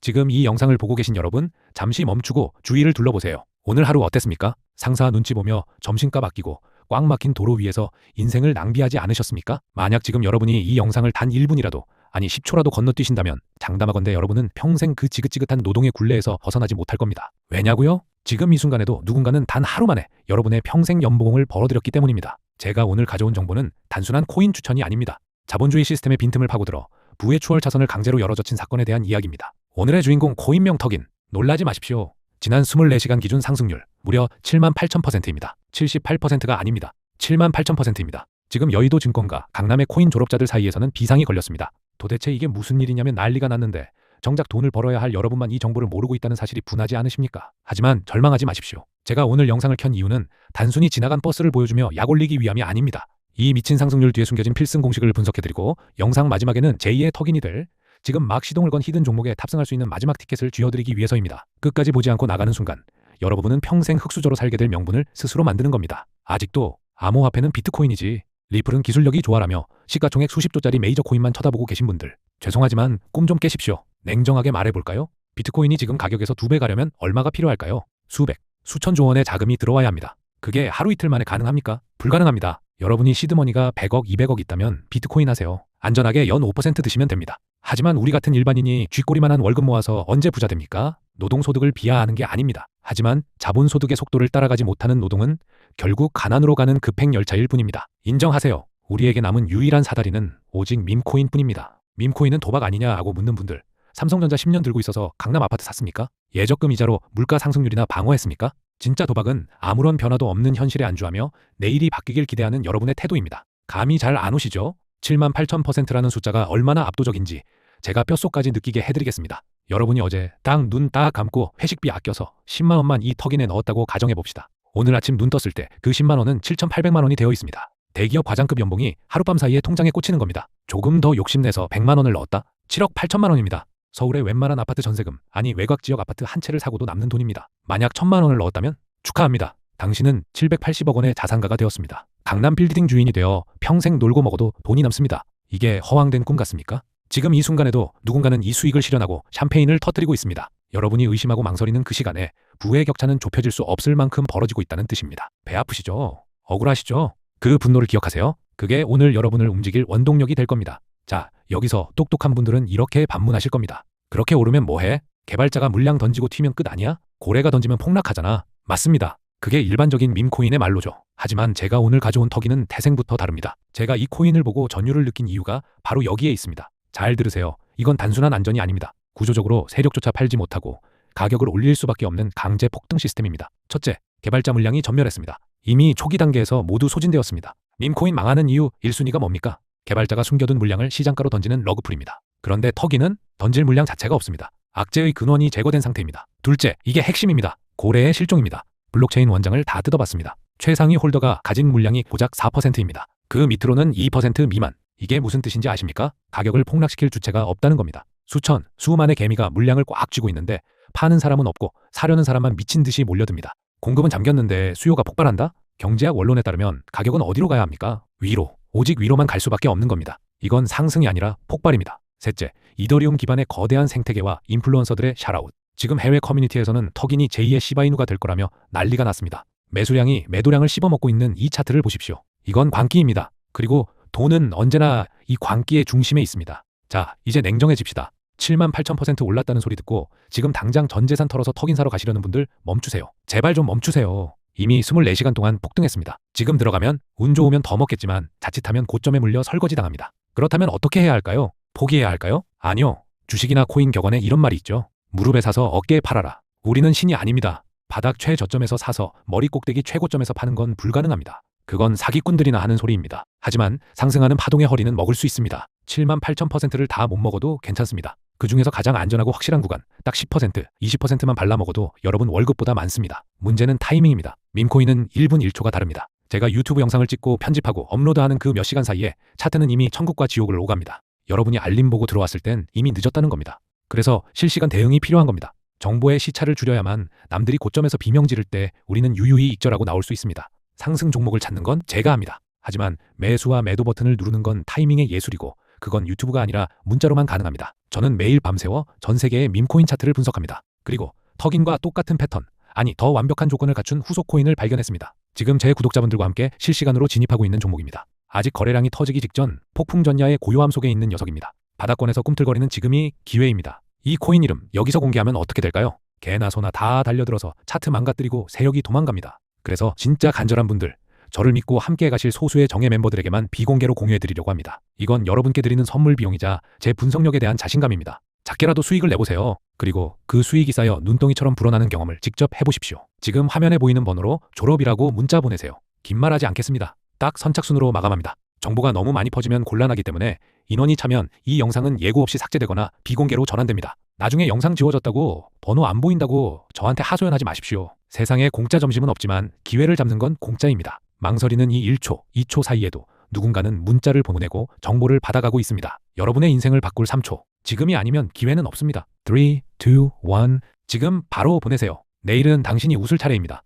지금 이 영상을 보고 계신 여러분, 잠시 멈추고 주위를 둘러보세요. 오늘 하루 어땠습니까? 상사 눈치 보며 점심값 아끼고 꽉 막힌 도로 위에서 인생을 낭비하지 않으셨습니까? 만약 지금 여러분이 이 영상을 단 1분이라도 아니 10초라도 건너뛰신다면 장담하건대 여러분은 평생 그 지긋지긋한 노동의 굴레에서 벗어나지 못할 겁니다. 왜냐고요? 지금 이 순간에도 누군가는 단 하루 만에 여러분의 평생 연봉을 벌어들였기 때문입니다. 제가 오늘 가져온 정보는 단순한 코인 추천이 아닙니다. 자본주의 시스템의 빈틈을 파고들어 부의 추월 차선을 강제로 열어젖힌 사건에 대한 이야기입니다. 오늘의 주인공 코인명 턱인 놀라지 마십시오. 지난 24시간 기준 상승률 무려 7만 8천%입니다. 78%가 아닙니다. 7만 8천%입니다. 지금 여의도 증권가 강남의 코인 졸업자들 사이에서는 비상이 걸렸습니다. 도대체 이게 무슨 일이냐면 난리가 났는데 정작 돈을 벌어야 할 여러분만 이 정보를 모르고 있다는 사실이 분하지 않으십니까? 하지만 절망하지 마십시오. 제가 오늘 영상을 켠 이유는 단순히 지나간 버스를 보여주며 약 올리기 위함이 아닙니다. 이 미친 상승률 뒤에 숨겨진 필승 공식을 분석해드리고 영상 마지막에는 제2의 턱인이 될 지금 막 시동을 건 히든 종목에 탑승할 수 있는 마지막 티켓을 쥐어드리기 위해서입니다. 끝까지 보지 않고 나가는 순간 여러분은 평생 흑수저로 살게 될 명분을 스스로 만드는 겁니다. 아직도 암호화폐는 비트코인이지 리플은 기술력이 좋아라며 시가총액 수십조짜리 메이저 코인만 쳐다보고 계신 분들 죄송하지만 꿈 좀 깨십시오. 냉정하게 말해볼까요? 비트코인이 지금 가격에서 두 배 가려면 얼마가 필요할까요? 수백, 수천조 원의 자금이 들어와야 합니다. 그게 하루 이틀 만에 가능합니까? 불가능합니다. 여러분이 시드머니가 100억, 200억 있다면 비트코인 하세요. 안전하게 연 5% 드시면 됩니다. 하지만 우리 같은 일반인이 쥐꼬리만한 월급 모아서 언제 부자 됩니까? 노동소득을 비하하는 게 아닙니다. 하지만 자본소득의 속도를 따라가지 못하는 노동은 결국 가난으로 가는 급행열차일 뿐입니다. 인정하세요. 우리에게 남은 유일한 사다리는 오직 밈코인 뿐입니다. 밈코인은 도박 아니냐 하고 묻는 분들. 삼성전자 10년 들고 있어서 강남 아파트 샀습니까? 예적금 이자로 물가 상승률이나 방어했습니까? 진짜 도박은 아무런 변화도 없는 현실에 안주하며 내일이 바뀌길 기대하는 여러분의 태도입니다. 감이 잘 안 오시죠? 7만 8천 퍼센트라는 숫자가 얼마나 압도적인지 제가 뼛속까지 느끼게 해드리겠습니다. 여러분이 어제 딱 눈 딱 감고 회식비 아껴서 10만 원만 이 턱인에 넣었다고 가정해 봅시다. 오늘 아침 눈 떴을 때 그 10만 원은 7,800만 원이 되어 있습니다. 대기업 과장급 연봉이 하룻밤 사이에 통장에 꽂히는 겁니다. 조금 더 욕심내서 100만 원을 넣었다? 7억 8천만 원입니다. 서울의 웬만한 아파트 전세금, 아니 외곽 지역 아파트 한 채를 사고도 남는 돈입니다. 만약 천만 원을 넣었다면 축하합니다. 당신은 780억 원의 자산가가 되었습니다. 강남 빌딩 주인이 되어 평생 놀고 먹어도 돈이 남습니다. 이게 허황된 꿈 같습니까? 지금 이 순간에도 누군가는 이 수익을 실현하고 샴페인을 터뜨리고 있습니다. 여러분이 의심하고 망설이는 그 시간에 부의 격차는 좁혀질 수 없을 만큼 벌어지고 있다는 뜻입니다. 배 아프시죠? 억울하시죠? 그 분노를 기억하세요. 그게 오늘 여러분을 움직일 원동력이 될 겁니다. 자, 여기서 똑똑한 분들은 이렇게 반문하실 겁니다. 그렇게 오르면 뭐해? 개발자가 물량 던지고 튀면 끝 아니야? 고래가 던지면 폭락하잖아. 맞습니다. 그게 일반적인 밈코인의 말로죠. 하지만 제가 오늘 가져온 터기는 태생부터 다릅니다. 제가 이 코인을 보고 전율을 느낀 이유가 바로 여기에 있습니다. 잘 들으세요. 이건 단순한 안전이 아닙니다. 구조적으로 세력조차 팔지 못하고 가격을 올릴 수밖에 없는 강제 폭등 시스템입니다. 첫째, 개발자 물량이 전멸했습니다. 이미 초기 단계에서 모두 소진되었습니다. 밈코인 망하는 이유 1순위가 뭡니까? 개발자가 숨겨둔 물량을 시장가로 던지는 러그풀입니다. 그런데 터기는 던질 물량 자체가 없습니다. 악재의 근원이 제거된 상태입니다. 둘째, 이게 핵심입니다. 고래의 실종입니다. 블록체인 원장을 다 뜯어봤습니다. 최상위 홀더가 가진 물량이 고작 4%입니다. 그 밑으로는 2% 미만. 이게 무슨 뜻인지 아십니까? 가격을 폭락시킬 주체가 없다는 겁니다. 수천, 수만의 개미가 물량을 꽉 쥐고 있는데 파는 사람은 없고 사려는 사람만 미친 듯이 몰려듭니다. 공급은 잠겼는데 수요가 폭발한다? 경제학 원론에 따르면 가격은 어디로 가야 합니까? 위로. 오직 위로만 갈 수밖에 없는 겁니다. 이건 상승이 아니라 폭발입니다. 셋째, 이더리움 기반의 거대한 생태계와 인플루언서들의 샤라웃. 지금 해외 커뮤니티에서는 턱인이 제2의 시바이누가 될 거라며 난리가 났습니다. 매수량이 매도량을 씹어먹고 있는 이 차트를 보십시오. 이건 광기입니다. 그리고 돈은 언제나 이 광기의 중심에 있습니다. 자, 이제 냉정해집시다. 7만 8천 퍼센트 올랐다는 소리 듣고 지금 당장 전 재산 털어서 턱인 사러 가시려는 분들 멈추세요. 제발 좀 멈추세요. 이미 24시간 동안 폭등했습니다. 지금 들어가면 운 좋으면 더 먹겠지만 자칫하면 고점에 물려 설거지 당합니다. 그렇다면 어떻게 해야 할까요? 포기해야 할까요? 아니요. 주식이나 코인 격언에 이런 말이 있죠. 무릎에 사서 어깨에 팔아라. 우리는 신이 아닙니다. 바닥 최저점에서 사서 머리 꼭대기 최고점에서 파는 건 불가능합니다. 그건 사기꾼들이나 하는 소리입니다. 하지만 상승하는 파동의 허리는 먹을 수 있습니다. 7만 8천 퍼센트를 다 못 먹어도 괜찮습니다. 그 중에서 가장 안전하고 확실한 구간, 딱 10%, 20%만 발라 먹어도 여러분 월급보다 많습니다. 문제는 타이밍입니다. 밈코인은 1분 1초가 다릅니다. 제가 유튜브 영상을 찍고 편집하고 업로드하는 그 몇 시간 사이에 차트는 이미 천국과 지옥을 오갑니다. 여러분이 알림 보고 들어왔을 땐 이미 늦었다는 겁니다. 그래서 실시간 대응이 필요한 겁니다. 정보의 시차를 줄여야만 남들이 고점에서 비명 지를 때 우리는 유유히 익절하고 나올 수 있습니다. 상승 종목을 찾는 건 제가 합니다. 하지만 매수와 매도 버튼을 누르는 건 타이밍의 예술이고 그건 유튜브가 아니라 문자로만 가능합니다. 저는 매일 밤새워 전 세계의 밈코인 차트를 분석합니다. 그리고 턱인과 똑같은 패턴, 아니 더 완벽한 조건을 갖춘 후속 코인을 발견했습니다. 지금 제 구독자분들과 함께 실시간으로 진입하고 있는 종목입니다. 아직 거래량이 터지기 직전 폭풍 전야의 고요함 속에 있는 녀석입니다. 바닥권에서 꿈틀거리는 지금이 기회입니다. 이 코인 이름 여기서 공개하면 어떻게 될까요? 개나 소나 다 달려들어서 차트 망가뜨리고 세력이 도망갑니다. 그래서 진짜 간절한 분들, 저를 믿고 함께 가실 소수의 정예 멤버들에게만 비공개로 공유해드리려고 합니다. 이건 여러분께 드리는 선물 비용이자 제 분석력에 대한 자신감입니다. 작게라도 수익을 내보세요. 그리고 그 수익이 쌓여 눈덩이처럼 불어나는 경험을 직접 해보십시오. 지금 화면에 보이는 번호로 졸업이라고 문자 보내세요. 긴 말하지 않겠습니다. 딱 선착순으로 마감합니다. 정보가 너무 많이 퍼지면 곤란하기 때문에 인원이 차면 이 영상은 예고 없이 삭제되거나 비공개로 전환됩니다. 나중에 영상 지워졌다고 번호 안 보인다고 저한테 하소연하지 마십시오. 세상에 공짜 점심은 없지만 기회를 잡는 건 공짜입니다. 망설이는 이 1초, 2초 사이에도 누군가는 문자를 보내고 정보를 받아가고 있습니다. 여러분의 인생을 바꿀 3초. 지금이 아니면 기회는 없습니다. 3, 2, 1. 지금 바로 보내세요. 내일은 당신이 웃을 차례입니다.